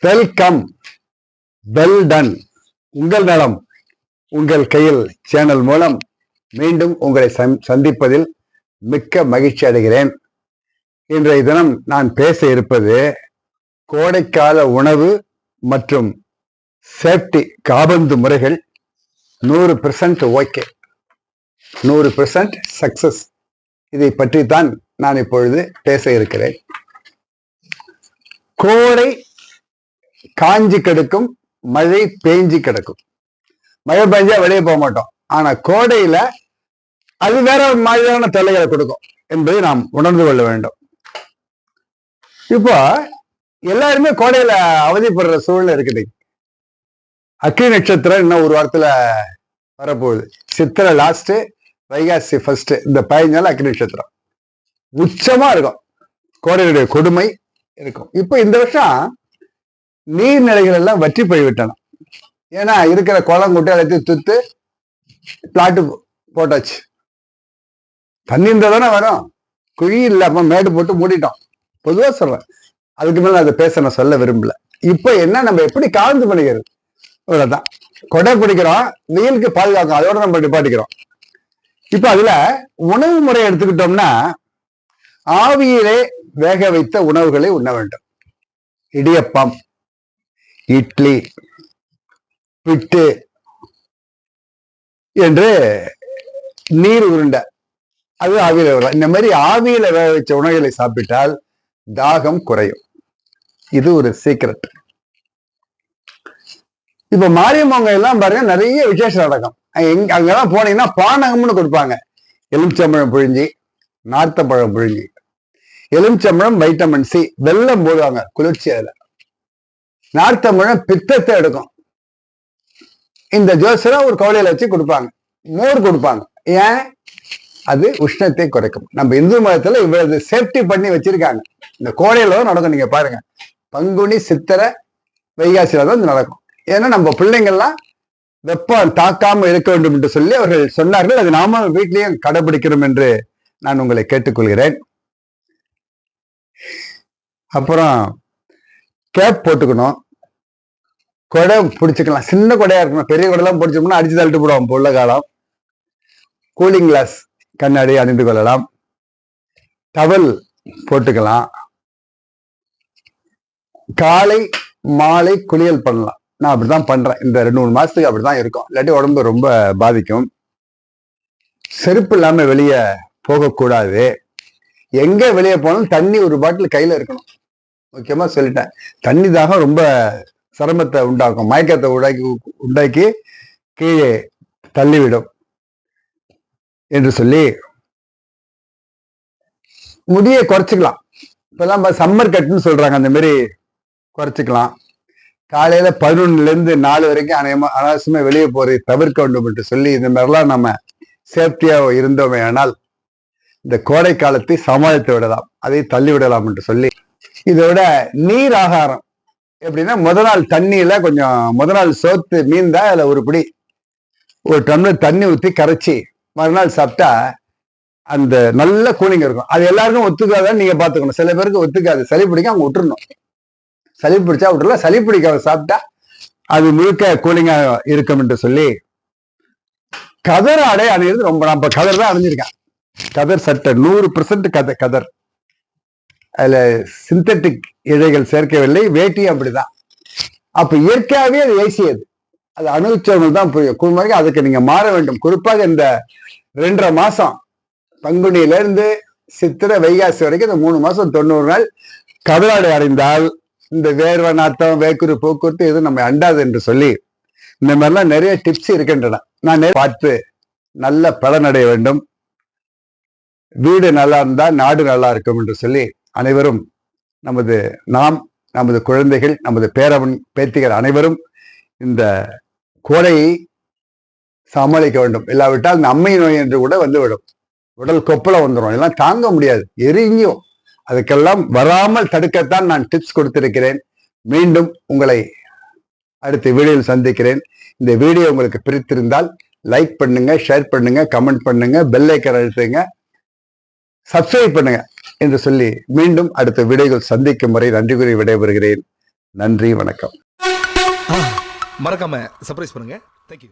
Welcome well done உங்கள் நலம் உங்கள் கையில் சேனல் மூலம் மீண்டும் உங்களை சந்- சந்திப்பதில் மிக்க மகிழ்ச்சி அடைகிறேன். இன்றைய தினம் நான் பேச இருப்பது கோடைக்கால உணவு மற்றும் சேஃப்டி காபந்து முறைகள் நூறு பெர்சன்ட் ஓகே. நூறு பெர்சன்ட் சக்சஸ் இதை பற்றி தான் நான் இப்பொழுது பேச இருக்கிறேன். கோடை காஞ்சி கிடக்கும் மழை பேஞ்சு கிடக்கும். மழை பெஞ்சா வெளியே போக மாட்டோம். ஆனா கோடையில அது வேற ஒரு மாதிரியான தொல்லைகளை கொடுக்கும் என்பதை நாம் உணர்ந்து கொள்ள வேண்டும். இப்போ எல்லாருமே கோடையில அவதிப்படுற சூழ்நிலை இருக்குது. அக்னி நட்சத்திரம் இன்னும் ஒரு வாரத்துல வரப்போகுது. சித்திரை லாஸ்ட் வைகாசி ஃபர்ஸ்ட் இந்த பதினஞ்சால அக்னி நட்சத்திரம். உச்சமா இருக்கும். கோடையுடைய கொடுமை இருக்கும். இப்போ இந்த வருஷம் நீர்நிலைகள் எல்லாம் வற்றி போய்விட்டன. ஏன்னா இருக்கிற குளம் குட்டை எல்லாத்தையும் துத்து பிளாட்டு போட்டாச்சு. தண்ணி இருந்தால் தானே வரும். குழி இல்லாம மேடு போட்டு மூடிட்டோம். பொதுவா சொல்றேன். அதுக்கு மேலே அதை பேச நான் சொல்ல விரும்பல. இப்போ என்ன நம்ம எப்படி காந்து பண்ணிக்கிறது? இவ்வளவுதான். கொடை பிடிக்கிறோம் வெயிலுக்கு பாதுகாக்கும் அதோட நம்ம நிப்பாட்டிக்கிறோம். இப்ப அதுல உணவு முறை எடுத்துக்கிட்டோம்னா ஆவியிலே வேக வைத்த உணவுகளை உண்ண வேண்டும். இடியப்பம் இட்லி பிட்டு என்று நீர் உருண்டை. அது ஆவியில வரும் இந்த மாதிரி ஆவியில வேக வச்ச உணவுகளை சாப்பிட்டால் தாகம் குறையும். இது ஒரு சீக்ரெட் இப்ப மாரியம்மங்க எல்லாம் பாருங்க நிறைய விசேஷ நடக்கும் எங்க அங்கெல்லாம் போனீங்கன்னா பானகம்னு கொடுப்பாங்க. எலுமிச்சம்பழம் புழிஞ்சி நார்த்தப்பழம் புழிஞ்சி. எலுமிச்சம்பழம் வைட்டமின் சி வெள்ளம் போடுவாங்க குளிர்ச்சி அதுல. நார்த்தம்பழம் பித்தத்தை எடுக்கும். இந்த ஜோசரா ஒரு கவலையில வச்சு கொடுப்பாங்க. மோர் கொடுப்பாங்க. ஏன்? அது உஷ்ணத்தை குறைக்கும். நம்ம இந்து மதத்துல இவ்வளவு சேஃப்டி பண்ணி வச்சிருக்காங்க. இந்த கோடையில தான் நடக்கும். நீங்க பாருங்க. பங்குனி சித்திரை வைகாசியில தான் இது நடக்கும். ஏன்னா நம்ம பிள்ளைங்கள்லாம் வெப்பம் தாக்காம இருக்க வேண்டும் என்று சொல்லி அவர்கள் சொன்னார்கள். அது நாம வீட்லயும் கடைபிடிக்கிறோம் என்று நான் உங்களை கேட்டுக்கொள்கிறேன். அப்புறம் கேப் போட்டுக்கணும். கொடை பிடிச்சிக்கலாம். சின்ன கொடையா இருக்கணும். பெரிய கொடைலாம் பிடிச்சோம்னா அடிச்சு தள்ளிட்டு போடுவோம் இப்போ உள்ள காலம். கூலிங் கிளாஸ் கண்ணாடி அணிந்து கொள்ளலாம். டவல் போட்டுக்கலாம். காலை மாலை குளியல் பண்ணலாம். நான் அப்படிதான் பண்றேன். இந்த ரெண்டு மூணு மாசத்துக்கு அப்படிதான் இருக்கும். இல்லாட்டி உடம்பு ரொம்ப பாதிக்கும். செருப்பு இல்லாம வெளியே போகக்கூடாது. எங்க வெளியே போனாலும் தண்ணி ஒரு பாட்டில் கையில இருக்கணும். முக்கியமா சொல்லிட்டேன். தண்ணி தாகம் ரொம்ப சிரமத்தை உண்டாக்கும். மயக்கத்தை உண்டாக்கி உண்டாக்கி கீழே தள்ளிவிடும் என்று சொல்லி முடியை குறைச்சிக்கலாம். இப்பெல்லாம் சம்மர் கட்னு சொல்றாங்க. அந்த மாதிரி குறைச்சிக்கலாம். காலையில பதினொன்னுல இருந்து நாலு வரைக்கும் அநேகமா அனாவசியமா வெளியே போறதை தவிர்க்க வேண்டும் என்று சொல்லி இந்த மாதிரிலாம் நம்ம சேஃப்டியா இருந்தோமே ஆனால் இந்த கோடை காலத்தை சமாளித்து விடலாம். அதை தள்ளி விடலாம் என்று சொல்லி இதோட நீர் ஆகாரம். எப்படின்னா முத நாள் தண்ணியில கொஞ்சம் முத நாள் சோத்து மீந்தா அதுல ஒரு பிடி ஒரு டம்ளர் தண்ணி ஊற்றி கரைச்சி மறுநாள் சாப்பிட்டா அந்த நல்ல கூலிங் இருக்கும். அது எல்லாருக்கும் ஒத்துக்காதான்னு நீங்க பாத்துக்கணும். சில பேருக்கு ஒத்துக்காது. சளி பிடிக்க அவங்க விட்டுறணும். சளி பிடிச்சா விட்டுறல சளி பிடிக்காம சாப்பிட்டா அது முழுக்க கூலிங்கா இருக்கும் என்று சொல்லி கதர் ஆடை அணியிறது ரொம்ப நான் கதர் தான் அணிஞ்சிருக்கேன். கதர் சட்டை நூறு பெர்சன்ட் கத கதர். அதில் சிந்தட்டிக் இழைகள் சேர்க்கவில்லை வேட்டி அப்படிதான். அப்போ இயற்கையாகவே அது ஏசியது அது. அனுபவிச்சவங்க தான் புரியும். குடும்பம் அதுக்கு நீங்கள் மாற வேண்டும். குறிப்பாக இந்த ரெண்டரை மாதம் பங்குனியிலேருந்து சித்திரை வைகாசி வரைக்கும் இந்த மூணு மாதம் தொண்ணூறு நாள் கதராடை அடைந்தால் இந்த வேர்வை நாத்தம் வேக்குறு போக்குவரத்து எதுவும் நம்ம அண்டாது என்று சொல்லி இந்த மாதிரிலாம் நிறைய டிப்ஸ் இருக்கின்றன. நான் பார்த்து நல்ல பலனடைய வேண்டும். வீடு நல்லா இருந்தால் நாடு நல்லா இருக்கும் என்று சொல்லி அனைவரும் நமது நாம் நமது குழந்தைகள் நமது பேரவன் பேத்திகள் அனைவரும் இந்த கோடையை சமாளிக்க வேண்டும். இல்லாவிட்டால் இந்த அம்மை நோய் என்று கூட வந்துவிடும். உடல் கொப்பளம் வந்துடும் எல்லாம் தாங்க முடியாது. எரிஞ்சும் அதுக்கெல்லாம் வராமல் தடுக்கத்தான் நான் டிப்ஸ் கொடுத்திருக்கிறேன். மீண்டும் உங்களை அடுத்த வீடியோவில் சந்திக்கிறேன். இந்த வீடியோ உங்களுக்கு பிரித்திருந்தால் லைக் பண்ணுங்க ஷேர் பண்ணுங்க கமெண்ட் பண்ணுங்க பெல் ஐக்கன் அழுத்துங்க. சப்ஸ்கிரைப் பண்ணுங்க என்று சொல்லி மீண்டும் அடுத்த விடைகள் சந்திக்கும் வரை நன்றி கூறி விடைபெறுகிறேன். நன்றி வணக்கம். மறக்காம சர்ப்ரைஸ் பண்ணுங்க. தேங்க்யூ